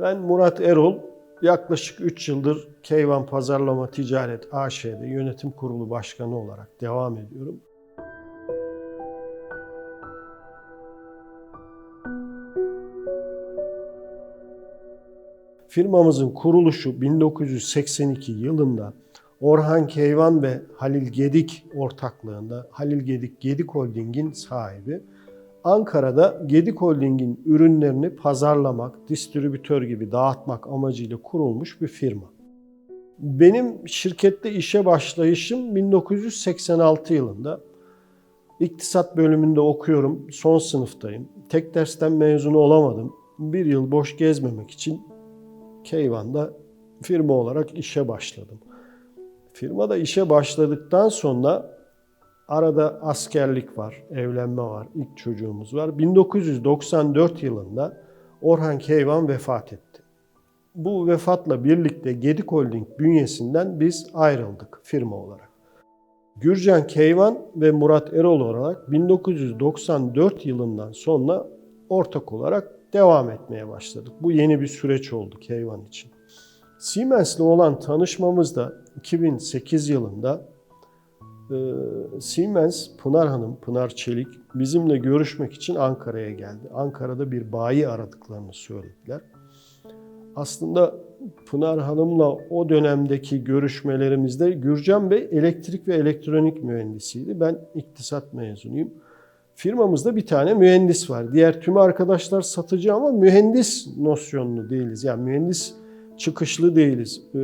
Ben Murat Erol. Yaklaşık 3 yıldır Keyvan Pazarlama Ticaret AŞ'de yönetim kurulu başkanı olarak devam ediyorum. Firmamızın kuruluşu 1982 yılında Orhan Keyvan ve Halil Gedik ortaklığında Halil Gedik Gedik Holding'in sahibi Ankara'da Gedik Holding'in ürünlerini pazarlamak, distribütör gibi dağıtmak amacıyla kurulmuş bir firma. Benim şirkette işe başlayışım 1986 yılında. İktisat bölümünde okuyorum, son sınıftayım. Tek dersten mezun olamadım. Bir yıl boş gezmemek için Keyvan'da firma olarak işe başladım. Firmada işe başladıktan sonra arada askerlik var, evlenme var, ilk çocuğumuz var. 1994 yılında Orhan Keyvan vefat etti. Bu vefatla birlikte Gedik Holding bünyesinden biz ayrıldık firma olarak. Gürcan Keyvan ve Murat Erol olarak 1994 yılından sonra ortak olarak devam etmeye başladık. Bu yeni bir süreç oldu Keyvan için. Siemens'le olan tanışmamız da 2008 yılında Siemens Pınar Hanım, Pınar Çelik bizimle görüşmek için Ankara'ya geldi. Ankara'da bir bayi aradıklarını söylediler. Aslında Pınar Hanım'la o dönemdeki görüşmelerimizde Gürcan Bey elektrik ve elektronik mühendisiydi. Ben iktisat mezunuyum. Firmamızda bir tane mühendis var. Diğer tüm arkadaşlar satıcı ama mühendis nosyonlu değiliz. Yani mühendis çıkışlı değiliz. Ee,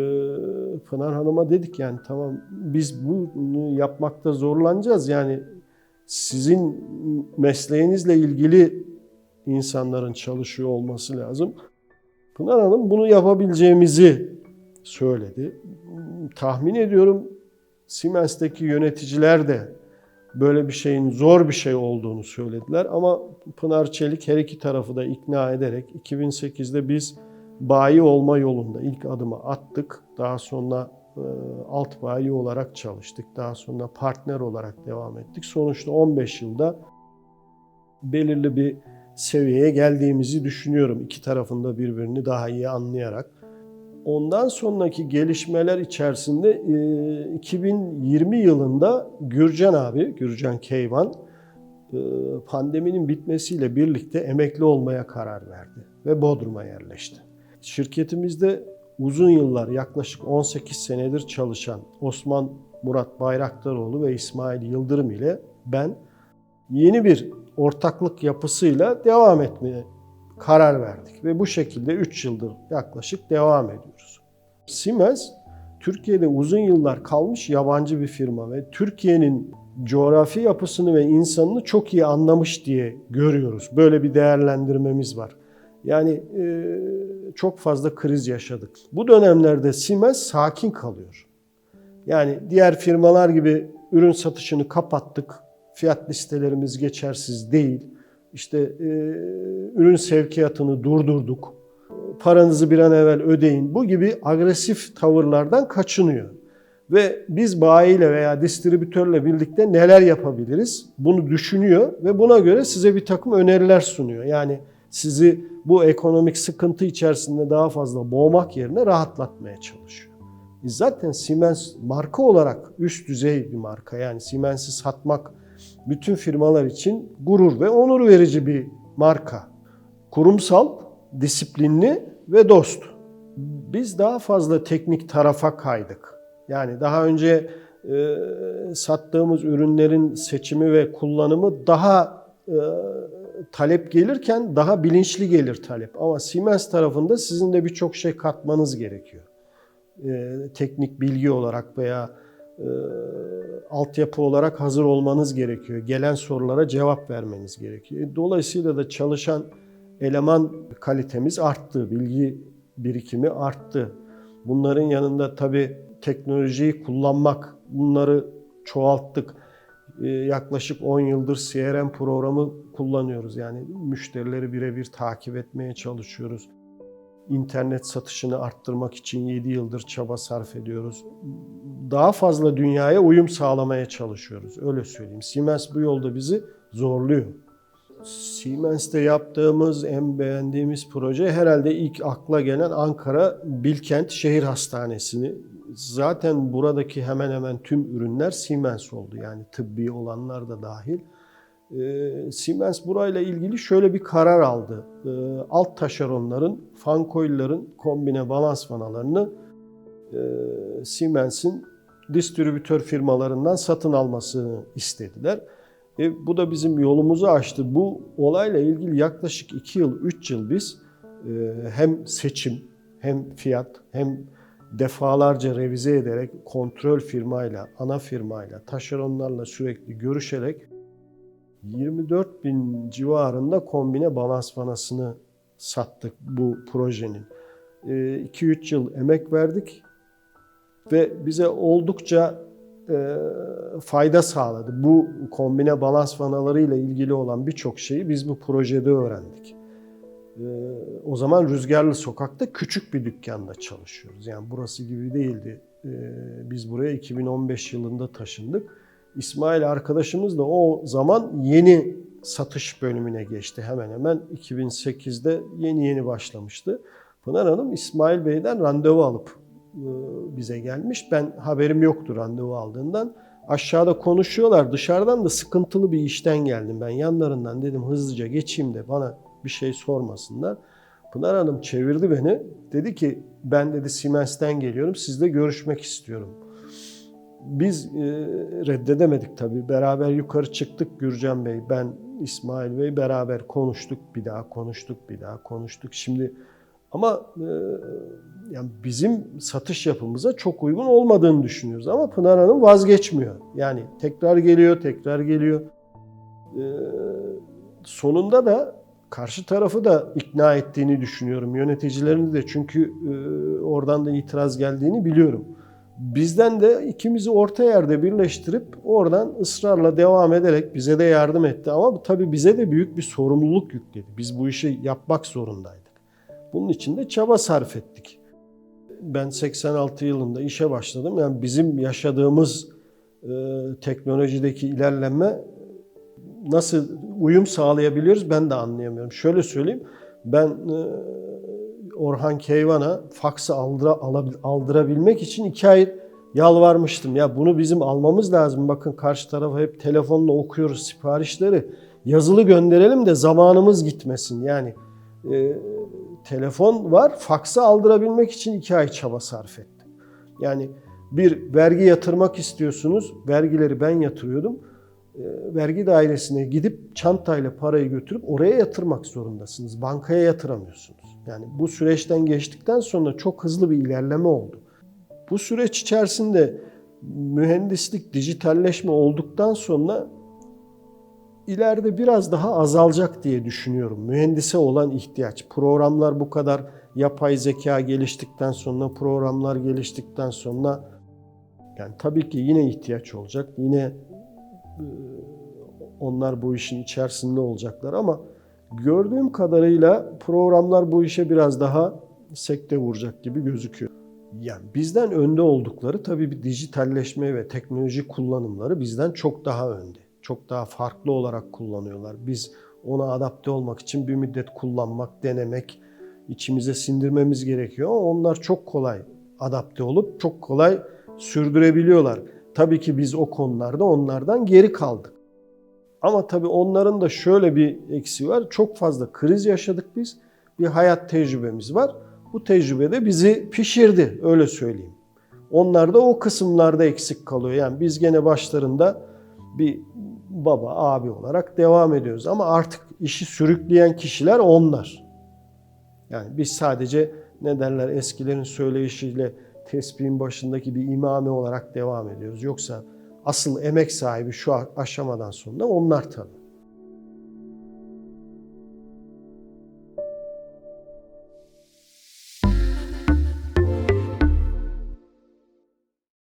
Pınar Hanım'a dedik yani tamam biz bunu yapmakta zorlanacağız. Yani sizin mesleğinizle ilgili insanların çalışıyor olması lazım. Pınar Hanım bunu yapabileceğimizi söyledi. Tahmin ediyorum Siemens'teki yöneticiler de böyle bir şeyin zor bir şey olduğunu söylediler. Ama Pınar Çelik her iki tarafı da ikna ederek 2008'de biz bayi olma yolunda ilk adımı attık. Daha sonra e, alt bayi olarak çalıştık. Daha sonra partner olarak devam ettik. Sonuçta 15 yılda belirli bir seviyeye geldiğimizi düşünüyorum. İki tarafında birbirini daha iyi anlayarak. Ondan sonraki gelişmeler içerisinde 2020 yılında Gürcan abi, Gürcan Keyvan pandeminin bitmesiyle birlikte emekli olmaya karar verdi ve Bodrum'a yerleşti. Şirketimizde uzun yıllar yaklaşık 18 senedir çalışan Osman Murat Bayraktaroğlu ve İsmail Yıldırım ile ben yeni bir ortaklık yapısıyla devam etmeye karar verdik ve bu şekilde 3 yıldır yaklaşık devam ediyoruz. Siemens Türkiye'de uzun yıllar kalmış yabancı bir firma ve Türkiye'nin coğrafi yapısını ve insanını çok iyi anlamış diye görüyoruz. Böyle bir değerlendirmemiz var. Yani e, çok fazla kriz yaşadık. Bu dönemlerde Siemens sakin kalıyor. Yani diğer firmalar gibi ürün satışını kapattık. Fiyat listelerimiz geçersiz değil. İşte e, ürün sevkiyatını durdurduk. Paranızı bir an evvel ödeyin. Bu gibi agresif tavırlardan kaçınıyor. Ve biz bayiyle veya distribütörle birlikte neler yapabiliriz? Bunu düşünüyor ve buna göre size bir takım öneriler sunuyor. Yani sizi bu ekonomik sıkıntı içerisinde daha fazla boğmak yerine rahatlatmaya çalışıyor. Zaten Siemens marka olarak üst düzey bir marka. Yani Siemens'i satmak bütün firmalar için gurur ve onur verici bir marka. Kurumsal, disiplinli ve dost. Biz daha fazla teknik tarafa kaydık. Yani daha önce e, sattığımız ürünlerin seçimi ve kullanımı daha e, talep gelirken daha bilinçli gelir talep. Ama Siemens tarafında sizin de birçok şey katmanız gerekiyor. E, teknik bilgi olarak veya e, altyapı olarak hazır olmanız gerekiyor. Gelen sorulara cevap vermeniz gerekiyor. Dolayısıyla da çalışan eleman kalitemiz arttı, bilgi birikimi arttı. Bunların yanında tabii teknolojiyi kullanmak, bunları çoğalttık. Ee, yaklaşık 10 yıldır CRM programı kullanıyoruz. Yani müşterileri birebir takip etmeye çalışıyoruz. İnternet satışını arttırmak için 7 yıldır çaba sarf ediyoruz. Daha fazla dünyaya uyum sağlamaya çalışıyoruz. Öyle söyleyeyim. Siemens bu yolda bizi zorluyor. Siemens'te yaptığımız en beğendiğimiz proje herhalde ilk akla gelen Ankara Bilkent Şehir Hastanesi'ni. Zaten buradaki hemen hemen tüm ürünler Siemens oldu. Yani tıbbi olanlar da dahil. Ee, Siemens burayla ilgili şöyle bir karar aldı. Ee, alt taşeronların, fan coil'ların kombine balans vanalarını e, Siemens'in distribütör firmalarından satın almasını istediler. E, bu da bizim yolumuzu açtı. Bu olayla ilgili yaklaşık 2 yıl, 3 yıl biz e, hem seçim, hem fiyat, hem defalarca revize ederek kontrol firmayla, ana firmayla, taşeronlarla sürekli görüşerek 24 bin civarında kombine balans vanasını sattık bu projenin. 2-3 yıl emek verdik ve bize oldukça e, fayda sağladı. Bu kombine balans vanalarıyla ilgili olan birçok şeyi biz bu projede öğrendik. E, o zaman Rüzgarlı Sokak'ta küçük bir dükkanda çalışıyoruz. Yani burası gibi değildi. E, biz buraya 2015 yılında taşındık. İsmail arkadaşımız da o zaman yeni satış bölümüne geçti hemen hemen. 2008'de yeni yeni başlamıştı. Pınar Hanım İsmail Bey'den randevu alıp e, bize gelmiş. Ben haberim yoktu randevu aldığından. Aşağıda konuşuyorlar. Dışarıdan da sıkıntılı bir işten geldim. Ben yanlarından dedim hızlıca geçeyim de bana bir şey sormasınlar. Pınar Hanım çevirdi beni. Dedi ki ben dedi Siemens'ten geliyorum. Sizle görüşmek istiyorum. Biz e, reddedemedik tabii. Beraber yukarı çıktık Gürcan Bey, ben, İsmail Bey beraber konuştuk. Bir daha konuştuk, bir daha konuştuk. Şimdi ama e, yani bizim satış yapımıza çok uygun olmadığını düşünüyoruz. Ama Pınar Hanım vazgeçmiyor. Yani tekrar geliyor, tekrar geliyor. E, sonunda da karşı tarafı da ikna ettiğini düşünüyorum. Yöneticilerini de çünkü e, oradan da itiraz geldiğini biliyorum. Bizden de ikimizi orta yerde birleştirip oradan ısrarla devam ederek bize de yardım etti. Ama tabii bize de büyük bir sorumluluk yükledi. Biz bu işi yapmak zorundaydık. Bunun için de çaba sarf ettik. Ben 86 yılında işe başladım. Yani bizim yaşadığımız e, teknolojideki ilerleme nasıl uyum sağlayabiliyoruz ben de anlayamıyorum. Şöyle söyleyeyim. Ben e, Orhan Keyvan'a faksı aldıra, aldırabilmek için iki ay yalvarmıştım. Ya bunu bizim almamız lazım. Bakın karşı tarafa hep telefonla okuyoruz siparişleri. Yazılı gönderelim de zamanımız gitmesin. Yani e, telefon var. Faksı aldırabilmek için iki ay çaba sarf ettim. Yani bir vergi yatırmak istiyorsunuz. Vergileri ben yatırıyordum. E, vergi dairesine gidip çantayla parayı götürüp oraya yatırmak zorundasınız. Bankaya yatıramıyorsunuz. Yani bu süreçten geçtikten sonra çok hızlı bir ilerleme oldu. Bu süreç içerisinde mühendislik, dijitalleşme olduktan sonra ileride biraz daha azalacak diye düşünüyorum. Mühendise olan ihtiyaç. Programlar bu kadar yapay zeka geliştikten sonra, programlar geliştikten sonra yani tabii ki yine ihtiyaç olacak. Yine onlar bu işin içerisinde olacaklar ama gördüğüm kadarıyla programlar bu işe biraz daha sekte vuracak gibi gözüküyor. Yani bizden önde oldukları tabii bir dijitalleşme ve teknoloji kullanımları bizden çok daha önde. Çok daha farklı olarak kullanıyorlar. Biz ona adapte olmak için bir müddet kullanmak, denemek, içimize sindirmemiz gerekiyor. Onlar çok kolay adapte olup çok kolay sürdürebiliyorlar. Tabii ki biz o konularda onlardan geri kaldık. Ama tabii onların da şöyle bir eksi var. Çok fazla kriz yaşadık biz. Bir hayat tecrübemiz var. Bu tecrübe de bizi pişirdi öyle söyleyeyim. Onlar da o kısımlarda eksik kalıyor. Yani biz gene başlarında bir baba, abi olarak devam ediyoruz. Ama artık işi sürükleyen kişiler onlar. Yani biz sadece ne derler eskilerin söyleyişiyle tesbihin başındaki bir imame olarak devam ediyoruz. Yoksa asıl emek sahibi şu aşamadan sonra onlar tabii.